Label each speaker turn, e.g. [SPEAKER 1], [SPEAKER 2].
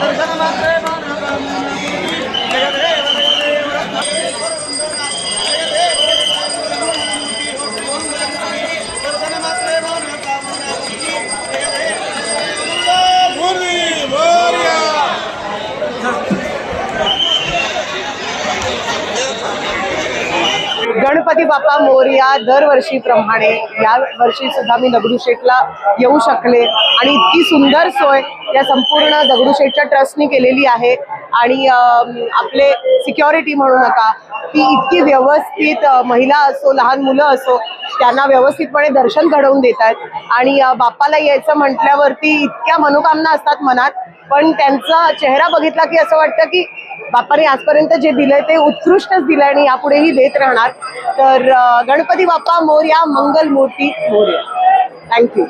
[SPEAKER 1] दर्शन मात्रे गणपती बाप्पा मोरया दरवर्षीप्रमाणे या वर्षी सुद्धा मी दगडूशेठला येऊ शकले. आणि इतकी सुंदर सोय या संपूर्ण दगडूशेठच्या ट्रस्टनी केलेली आहे. आणि आपले सिक्युरिटी म्हणू नका ती इतकी व्यवस्थित महिला असो लहान मुलं असो त्यांना व्यवस्थितपणे दर्शन घडवून देत आहेत आणि बाप्पाला यायचं म्हटल्यावरती इतक्या मनोकामना असतात मनात पण त्यांचा चेहरा बघितला की असं वाटतं की बाप्पाने आजपर्यंत जे दिलंय ते उत्कृष्टच दिलंय आणि यापुढेही देत राहणार. तर गणपती बाप्पा मोर्या मंगल मूर्ती मोर्या थँक्यू